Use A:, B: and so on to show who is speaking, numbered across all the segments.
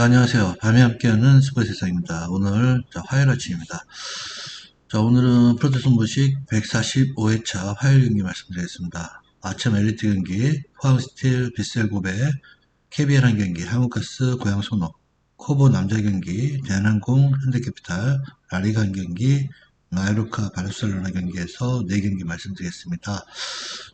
A: 네, 안녕하세요. 밤에 함께하는 스포 세상입니다. 오늘 자, 화요일 아침입니다. 자, 오늘은 프로듀스 모식 145회차 화요일 경기 말씀드리겠습니다. 아침 엘리트 경기, 포항스틸 비셀고베, KBL 한 경기, 한국가스 고양 소노, 코보 남자 경기, 대한항공 현대캐피탈, 라리가 한 경기, 마이루카 바르셀로나 경기에서 4경기 말씀드리겠습니다.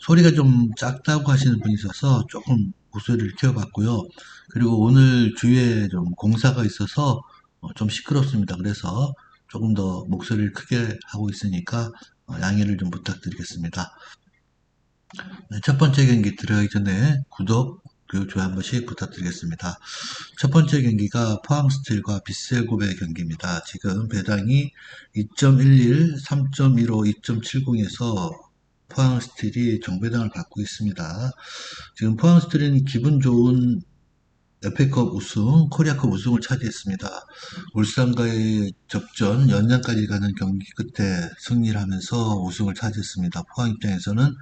A: 소리가 좀 작다고 하시는 분이 있어서 조금 목소리를 키워봤고요. 그리고 오늘 주위에 좀 공사가 있어서 어, 좀 시끄럽습니다. 그래서 조금 더 목소리를 크게 하고 있으니까 어, 양해를 좀 부탁드리겠습니다. 네, 첫 번째 경기 들어가기 전에 구독, 그리고 좋아요 한 번씩 부탁드리겠습니다. 첫 번째 경기가 포항스틸과 비셀고베 경기입니다. 지금 배당이 2.11, 3.15, 2.70에서 포항스틸이 정배당을 받고 있습니다. 지금 포항스틸은 기분 좋은 FA컵 우승, 코리아컵 우승을 차지했습니다. 울산과의 접전 연장까지 가는 경기 끝에 승리를 하면서 우승을 차지했습니다. 포항 입장에서는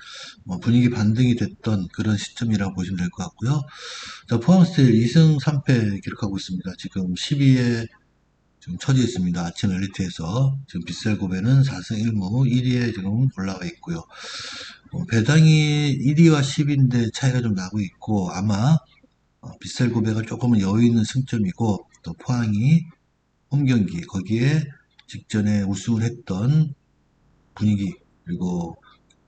A: 뭐 분위기 반등이 됐던 그런 시점이라고 보시면 될 것 같고요. 자, 포항 스틸 2승 3패 기록하고 있습니다. 지금 12에 지금 처지 있습니다. 아침 엘리트에서 지금 빗셀고베는 4승 1무 1위에 지금 올라와 있고요. 어, 배당이 1위와 10인데 차이가 좀 나고 있고 아마 어, 빗셀 고배가 조금은 여유 있는 승점이고 또 포항이 홈 경기 거기에 직전에 우승을 했던 분위기 그리고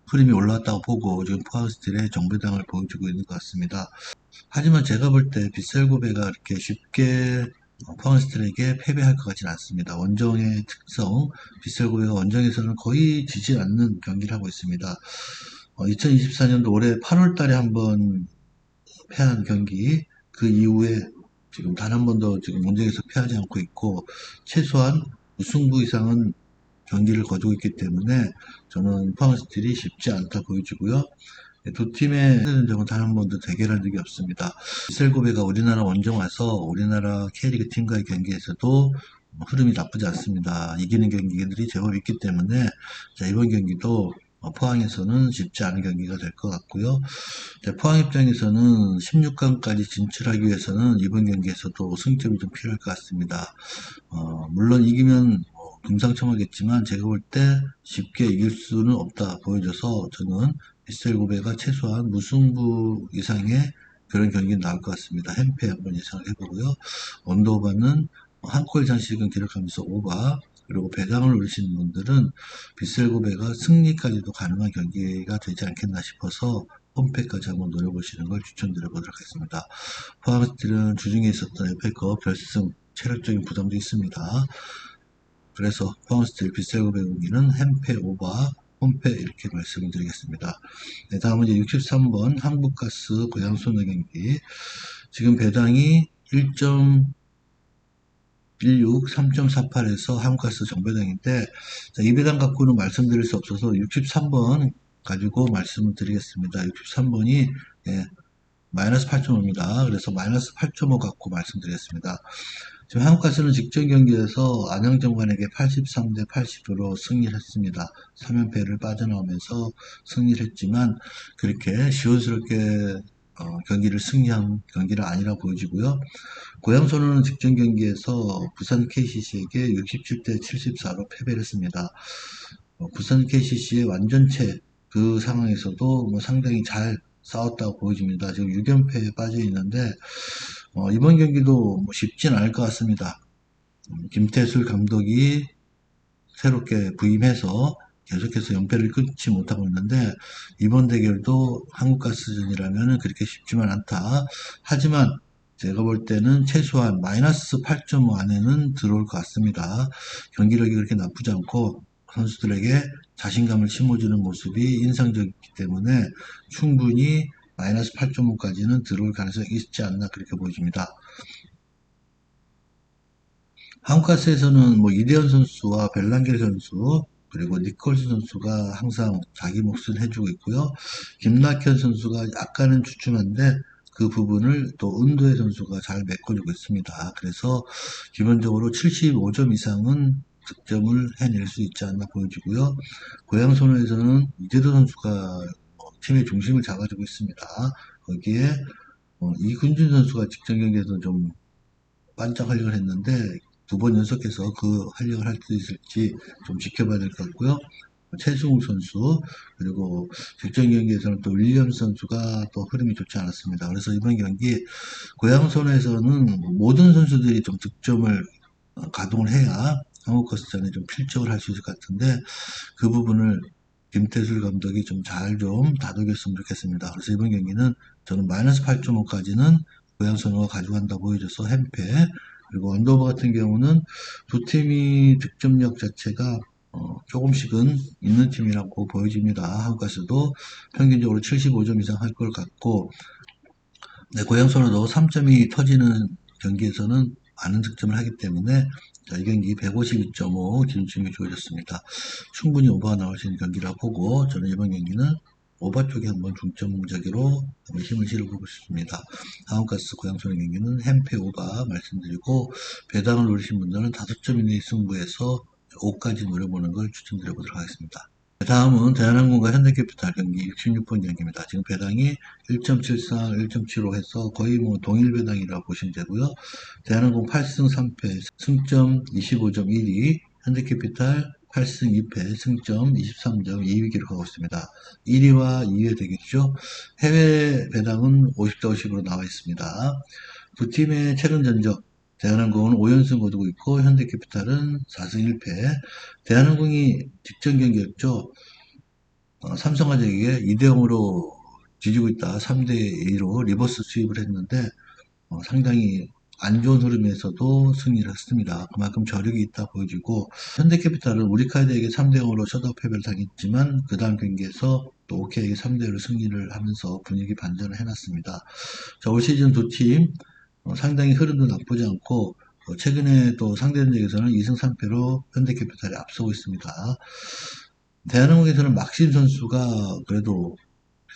A: 흐름이 올라왔다고 보고 지금 포항 스틸의 정배당을 보여주고 있는 것 같습니다. 하지만 제가 볼 때 빗셀 고배가 이렇게 쉽게 포항 스틸에게 패배할 것 같지는 않습니다. 원정의 특성, 빗셀 고배가 원정에서는 거의 지지 않는 경기를 하고 있습니다. 2024년도 어, 올해 8월 달에 한번 패한 경기 그 이후에 지금 단 한 번도 지금 문제에서 패하지 않고 있고 최소한 우승부 이상은 경기를 거두고 있기 때문에 저는 포항스틸이 쉽지 않다 보여지고요. 두 팀의 점은 단 한 번도 대결한 적이 없습니다. 셀고베가 우리나라 원정 와서 우리나라 K리그 팀과의 경기에서도 흐름이 나쁘지 않습니다. 이기는 경기들이 제법 있기 때문에 자, 이번 경기도 어, 포항에서는 쉽지 않은 경기가 될 것 같고요. 포항 입장에서는 16강까지 진출하기 위해서는 이번 경기에서도 승점이 좀 필요할 것 같습니다. 어, 물론 이기면 뭐 금상첨화겠지만 제가 볼 때 쉽게 이길 수는 없다 보여져서 저는 비셀고베가 최소한 무승부 이상의 그런 경기는 나올 것 같습니다. 햄페 한번 예상을 해보고요. 언더오바는 한골 잔씩은 기록하면서 오바 그리고 배당을 올리시는 분들은 빗셀고배가 승리까지도 가능한 경기가 되지 않겠나 싶어서 홈패까지 한번 노려보시는 걸 추천드려 보도록 하겠습니다. 포항스틸은 주중에 있었던 에페컵 결승 체력적인 부담도 있습니다. 그래서 포항스틸 빗셀고배 경기는 햄패 오바 홈패 이렇게 말씀을 드리겠습니다. 네, 다음은 이제 63번 한국가스 고양소녀 경기 지금 배당이 1. 16 3.48에서 한국가스 정배당인데 이 배당 갖고는 말씀드릴 수 없어서 63번 가지고 말씀을 드리겠습니다. 63번이 예, 마이너스 8.5입니다. 그래서 마이너스 8.5 갖고 말씀드리겠습니다. 지금 한국 가스는 직전 경기에서 안양정관에게 83대 80으로 승리를 했습니다. 3연패를 빠져나오면서 승리를 했지만 그렇게 시원스럽게 어, 경기를 승리한 경기는 아니라 보여지고요. 고양선호는 직전 경기에서 부산 KCC에게 67대 74로 패배를 했습니다. 어, 부산 KCC의 완전체 그 상황에서도 뭐 상당히 잘 싸웠다고 보여집니다. 지금 6연패에 빠져 있는데 어, 이번 경기도 뭐 쉽진 않을 것 같습니다. 음, 김태술 감독이 새롭게 부임해서 계속해서 연패를 끊지 못하고 있는데 이번 대결도 한국가스전이라면 그렇게 쉽지만 않다. 하지만 제가 볼 때는 최소한 마이너스 8.5 안에는 들어올 것 같습니다. 경기력이 그렇게 나쁘지 않고 선수들에게 자신감을 심어주는 모습이 인상적이기 때문에 충분히 마이너스 8.5까지는 들어올 가능성이 있지 않나 그렇게 보여집니다. 한국가스에서는 뭐 이대현 선수와 벨랑겔 선수 그리고 니콜스 선수가 항상 자기 몫을 해주고 있고요. 김낙현 선수가 약간은 주춤한데 그 부분을 또 은도혜 선수가 잘 메꿔주고 있습니다. 그래서 기본적으로 75점 이상은 득점을 해낼 수 있지 않나 보여지고요. 고양선호에서는 이재도 선수가 뭐 팀의 중심을 잡아주고 있습니다. 거기에 어, 이군준 선수가 직전 경기에서 좀 반짝 활약을 했는데 두 번 연속해서 그 활약을 할 수 있을지 좀 지켜봐야 될 것 같고요. 최승우 선수 그리고 직전 경기에서는 또 윌리엄 선수가 또 흐름이 좋지 않았습니다. 그래서 이번 경기 고양손에서는 모든 선수들이 좀 득점을 어, 가동을 해야 한국 커스전에 좀 필적을 할 수 있을 것 같은데 그 부분을 김태술 감독이 좀잘좀 다독였으면 좋겠습니다. 그래서 이번 경기는 저는 마이너스 8.5까지는 고양 선호가 가져간다 보여줘서 햄패 그리고 언더버 같은 경우는 두 팀이 득점력 자체가 어, 조금씩은 있는 팀이라고 보여집니다. 한국가서도 평균적으로 75점 이상 할 것 같고 네, 고양 선호도 3점이 터지는 경기에서는 많은 득점을 하기 때문에 자, 이 경기 152.5 기준점이 주어졌습니다. 충분히 오버가 나올 수 있는 경기라 보고 저는 이번 경기는 오버 쪽에 한번 중점적으로 한번 힘을 실어보고 싶습니다. 한국가스 고양소의 경기는 햄페 오버 말씀드리고 배당을 노리신 분들은 5점 이내 승부에서 5까지 노려보는 걸 추천드려보도록 하겠습니다. 다음은 대한항공과 현대캐피탈 경기 66번 경기입니다. 지금 배당이 1.74, 1.75 해서 거의 뭐 동일 배당이라고 보시면 되고요. 대한항공 8승 3패, 승점 25.12, 현대캐피탈 8승 2패, 승점 23점 2위 기록하고 있습니다. 1위와 2위의 되겠죠. 해외 배당은 50대 50으로 나와 있습니다. 두 팀의 최근 전적 대한항공은 5연승 거두고 있고 현대캐피탈은 4승 1패. 대한항공이 직전 경기였죠. 어, 삼성화재기에 2대 0으로 뒤지고 있다. 3대 2로 리버스 수입을 했는데 어, 상당히 안 좋은 흐름에서도 승리를 했습니다. 그만큼 저력이 있다 보여지고 현대캐피탈은 우리카드에게 3대 0으로 셧아웃 패배를 당했지만 그 다음 경기에서 또 오케이에게 3대 1로 승리를 하면서 분위기 반전을 해놨습니다. 자, 올 시즌 두팀 어, 상당히 흐름도 나쁘지 않고 어, 최근에 또 상대 전적에서는 2승 3패로 현대캐피탈이 앞서고 있습니다. 대한항공에서는 막신 선수가 그래도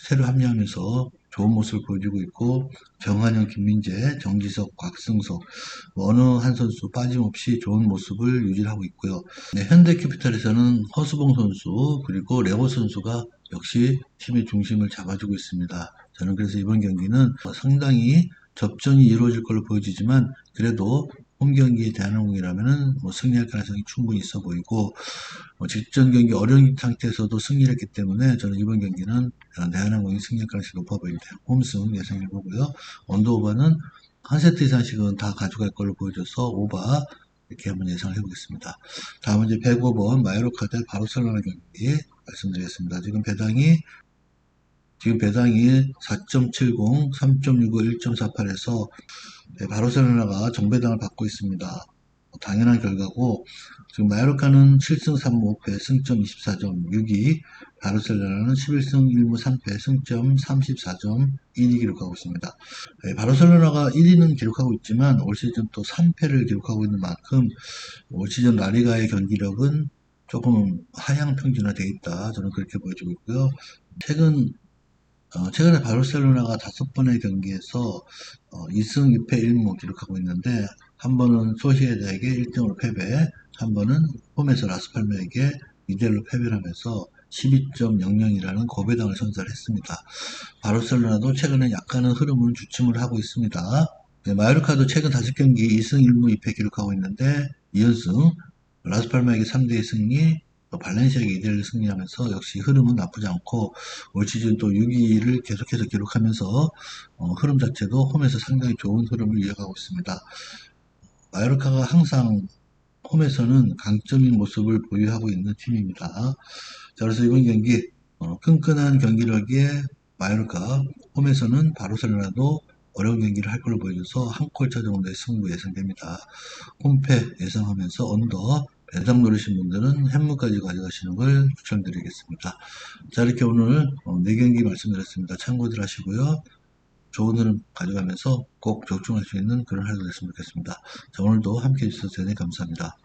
A: 새로 합류하면서 좋은 모습을 보여주고 있고 정한영, 김민재, 정지석, 곽승석 뭐 어느 한 선수 빠짐없이 좋은 모습을 유지하고 있고요. 네, 현대캐피탈에서는 허수봉 선수 그리고 레오 선수가 역시 팀의 중심을 잡아주고 있습니다. 저는 그래서 이번 경기는 상당히 접전이 이루어질 걸로 보여지지만 그래도 홈 경기에 대한항공이라면은 뭐 승리할 가능성이 충분히 있어 보이고 뭐 직전 경기 어려운 상태에서도 승리를 했기 때문에 저는 이번 경기는 대한항공이 승리할 가능성이 높아 보입니다. 홈승 예상해 보고요. 언더 오버는 한 세트 이상씩은 다 가져갈 걸로 보여져서 오버 이렇게 한번 예상을 해보겠습니다. 다음은 이제 105번 마이로카 대 바르셀로나 경기 말씀드리겠습니다. 지금 배당이 지금 배당이 4.70, 3.65, 1.48에서 바르셀로나가 정배당을 받고 있습니다. 당연한 결과고 지금 마요르카는 7승 3무 5패 승점 24점 6위 바르셀로나는 11승 1무 3패 승점 34점 1위 기록하고 있습니다. 네, 바르셀로나가 1위는 기록하고 있지만 올 시즌 또 3패를 기록하고 있는 만큼 올 시즌 라리가의 경기력은 조금 하향 평준화되어 있다. 저는 그렇게 보여지고 있고요. 최근 어, 최근에 바르셀로나가 다섯 번의 경기에서 어, 2승 2패 1무 기록하고 있는데 한 번은 소시에다에게 1등으로 패배, 한 번은 홈에서 라스팔마에게 2대1로 패배를 하면서 12.00이라는 고배당을 선사했습니다. 바르셀로나도 최근에 약간은 흐름을 주춤을 하고 있습니다. 네, 마요르카도 최근 5경기 2승 1무 2패 기록하고 있는데 2연승, 라스팔마에게 3대2 승리, 또 발렌시아가 2대1 승리하면서 역시 흐름은 나쁘지 않고 올 시즌 또 6위를 계속해서 기록하면서 어, 흐름 자체도 홈에서 상당히 좋은 흐름을 이어가고 있습니다. 마요르카가 항상 홈에서는 강점인 모습을 보유하고 있는 팀입니다. 자, 그래서 이번 경기 어, 끈끈한 경기력에 마요르카 홈에서는 바르셀로나도 어려운 경기를 할 걸로 보여줘서 한 골차 정도의 승부 예상됩니다. 홈패 예상하면서 언더 배당 노리신 분들은 햄무까지 가져가시는 걸 추천드리겠습니다. 자 이렇게 오늘 4경기 말씀드렸습니다. 참고들 하시고요. 좋은 흐름 가져가면서 꼭 적중할 수 있는 그런 하루 됐으면 좋겠습니다. 자 오늘도 함께 해주셔서 대단히 감사합니다.